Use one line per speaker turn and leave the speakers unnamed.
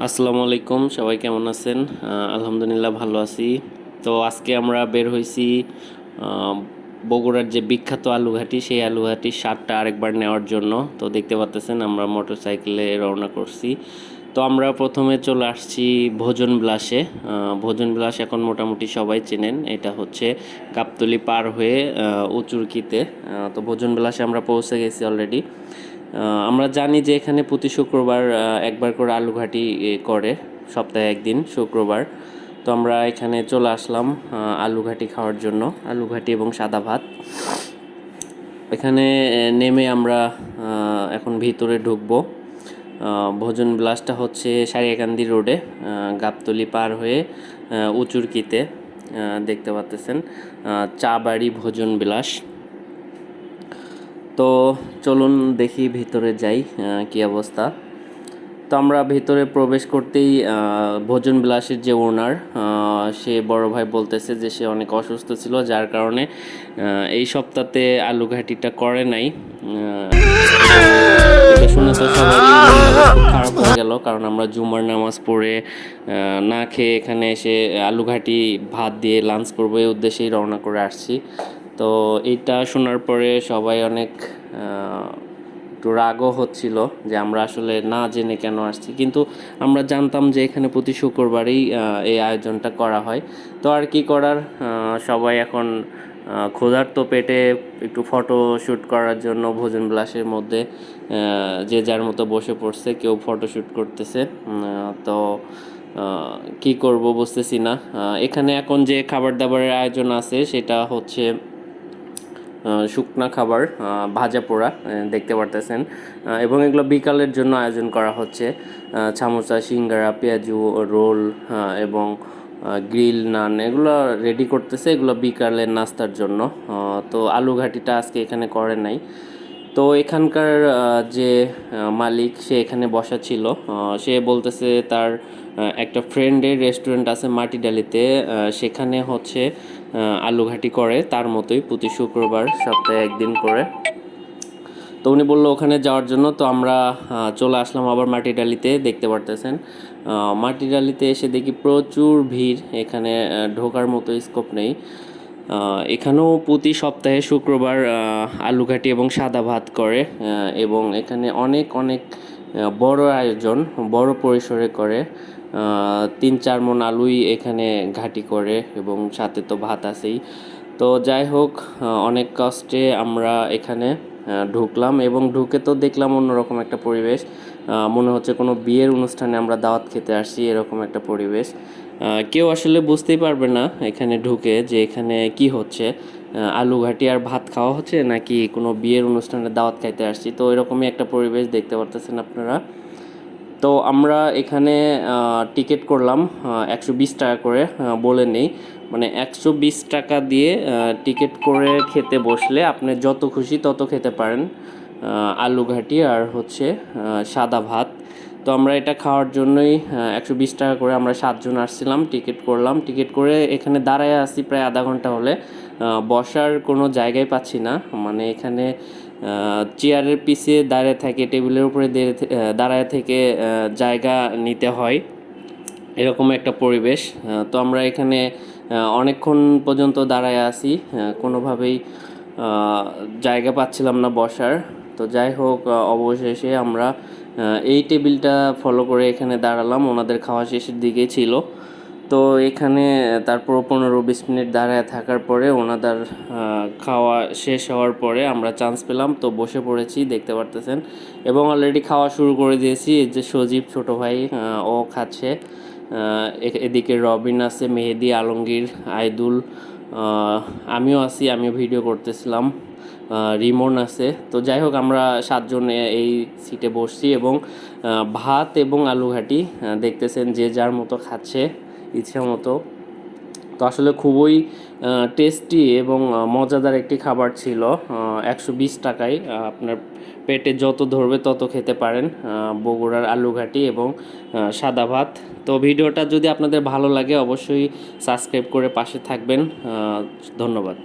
আসসালামু আলাইকুম, সবাই কেমন আছেন? আলহামদুলিল্লাহ ভালো আছি। তো আজকে আমরা বের হয়েছি বগুড়ার যে বিখ্যাত আলুঘাটি, সেই আলুঘাটির স্বাদটা আরেকবার নেওয়ার জন্য। তো দেখতে পাচ্তেছেন, আমরা মোটর সাইকেলে রওনা করছি। তো আমরা প্রথমে চলে আসছি ভোজন বিলাসে। ভোজন বিলাস এখন মোটামুটি সবাই চেনেন। এটা হচ্ছে গাবতলি পার হয়ে উচুরকিতে। তো ভোজন বিলাসে আমরা পৌঁছে গেছি অলরেডি আমরা জানি যে এখানে প্রতি শুক্রবার একবার করে আলু ঘাটি করে সপ্তাহে একদিন শুক্রবার। তো আমরা এখানে চলে আসলাম আহ, আলু ঘাটি খাওয়ার জন্য আলু ঘাটি এবং সাদা ভাত। এখানে নেমে আমরা এখন ভিতরে ঢুকবো। ভোজন বিলাসটা হচ্ছে সারিয়াকান্দি রোডে গাবতলি পার হয়ে উচুরকিতে দেখতে পাচ্তেছেন চা বাড়ি ভোজন বিলাস। তো চলুন দেখি ভিতরে যাই কি অবস্থা। তো আমরা ভিতরে প্রবেশ করতেই ভোজন বিলাসের যে ওনার সে বড় ভাই বলতেছে যে সে অনেক অসুস্থ ছিল, যার কারণে এই সপ্তাহে আলু ঘাটিটা করে নাই। শুনে তো খুব খারাপ হয়ে গেল, কারণ আমরা জুমার নামাজ পড়ে না খেয়ে এখানে এসে আলু ঘাটি ভাত দিয়ে লাঞ্চ করব, এই উদ্দেশ্যেই রওনা করে আসছি। তো এইটা শোনার পরে সবাই অনেক একটু রাগও হচ্ছিল যে আমরা আসলে না জেনে কেন আসছি। কিন্তু আমরা জানতাম যে এখানে প্রতি শুক্রবারই এই আয়োজনটা করা হয়। তো আর কি করার সবাই এখন ক্ষুধার্ত পেটে একটু ফটো শ্যুট করার জন্য ভোজন বিলাসের মধ্যে যে যার মতো বসে পড়ছে, কেউ ফটো শ্যুট করতেছে। তো কি করব বুঝতেছি না। এখানে এখন যে খাবার দাবারের আয়োজন আছে, সেটা হচ্ছে শুকনা খাবার ভাজা পোড়া দেখতে পারতেছেন। এবং এগুলো বিকালের জন্য আয়োজন করা হচ্ছে। চামচা সিঙ্গারা, পেঁয়াজু, রোল এবং গ্রিল, নান, এগুলো রেডি করতেছে। এগুলো বিকালের নাস্তার জন্য। তো আলু ঘাটিটা আজকে এখানে করে নাই। তো এখানকার যে মালিক সে এখানে বসা ছিল সে বলতেছে তার একটা ফ্রেন্ডের রেস্টুরেন্ট আছে মাটিডালিতে আহ, সেখানে হচ্ছে আহ, আলু ঘাটি করে তার মতোই প্রতি শুক্রবার সপ্তাহে একদিন করে। তো উনি বলল ওখানে যাওয়ার জন্য তো আমরা চলে আসলাম আবার মাটিডালিতে দেখতে পারতেছেন। আহ, মাটিডালিতে এসে দেখি প্রচুর ভিড় এখানে ঢোকার মতো স্কোপ নেই। এখানেও প্রতি সপ্তাহে শুক্রবার আহ, আলু ঘাটি এবং সাদা ভাত করে এবং এখানে অনেক অনেক বড় আয়োজন বড় পরিসরে করে। তিন চার মন আলুই এখানে ঘাটি করে এবং সাথে তো ভাত আছেই। তো যাই হোক অনেক কষ্টে আমরা এখানে ঢুকলাম এবং ঢুকে তো দেখলাম অন্যরকম একটা পরিবেশ। মনে হচ্ছে কোনো বিয়ের অনুষ্ঠানে আমরা দাওয়াত খেতে আসছি এরকম একটা পরিবেশ। কেউ আসলে বুঝতেই পারবে না এখানে ঢুকে যে এখানে কি হচ্ছে। আলু ঘাটি আর ভাত খাওয়া হচ্ছে নাকি কোনো বিয়ের অনুষ্ঠানে দাওয়াত খাইতে আসছি। তো এরকমই একটা পরিবেশ দেখতে পারতেছেন আপনারা। তো আমরা এখানে টিকিট করলাম একশো বিশ টাকা করে বলে নেই। মানে একশো বিশ টাকা দিয়ে টিকিট করে খেতে বসলে আপনি যত খুশি তত খেতে পারেন আলু ঘাটি আর হচ্ছে সাদা ভাত। তো আমরা এটা খাওয়ার জন্যই একশো বিশ টাকা করে আমরা সাতজন আসছিলাম, টিকিট করলাম। টিকিট করে এখানে দাঁড়ায় আসি প্রায় আধা ঘণ্টা হলে। বসার কোনো জায়গায় পাচ্ছি না। মানে এখানে চেয়ারের পিছে দাঁড়িয়ে থাকে, টেবিলের উপরে দাঁড়ায় থেকে জায়গা নিতে হয়। এরকম একটা পরিবেশ। তো আমরা এখানে অনেকক্ষণ পর্যন্ত দাঁড়ায় আছি। কোনোভাবেই জায়গা পাচ্ছিলাম না বসার। তো যাই হোক অবশেষে আমরা এই টেবিলটা ফলো করে এখানে দাঁড়ালাম। ওনাদের খাওয়া শেষের দিকে ছিল। তো এখানে, তারপর পনেরো বিশ মিনিট দাঁড়ায় থাকার পরে ওনাদের খাওয়া শেষ হওয়ার পরে আমরা চান্স পেলাম। তো বসে পড়েছি, দেখতে পারতেছেন। এবং অলরেডি খাওয়া শুরু করে দিয়েছি। যে সজীব ছোট ভাই ও খাচ্ছে। এদিকে রবিন আছে, মেহেদি, আলমগীর, আইদুল আমিও আছি, আমিও ভিডিও করতেছিলাম। রিমন আছে। তো যাই হোক, আমরা সাতজন এই সিটে বসছি এবং ভাত এবং আলু ঘাটি দেখতেছেন যে যার মতো খাচ্ছে, ইচ্ছা মতো। তো আসলে খুবই টেস্টি এবং মজাদার একটি খাবার ছিল। একশো বিশ টাকায় আপনার পেটে যত ধরবে তত খেতে পারেন বগুড়ার আলু ঘাটি এবং সাদা ভাত। তো ভিডিওটা যদি আপনাদের ভালো লাগে, অবশ্যই সাবস্ক্রাইব করে পাশে থাকবেন। ধন্যবাদ।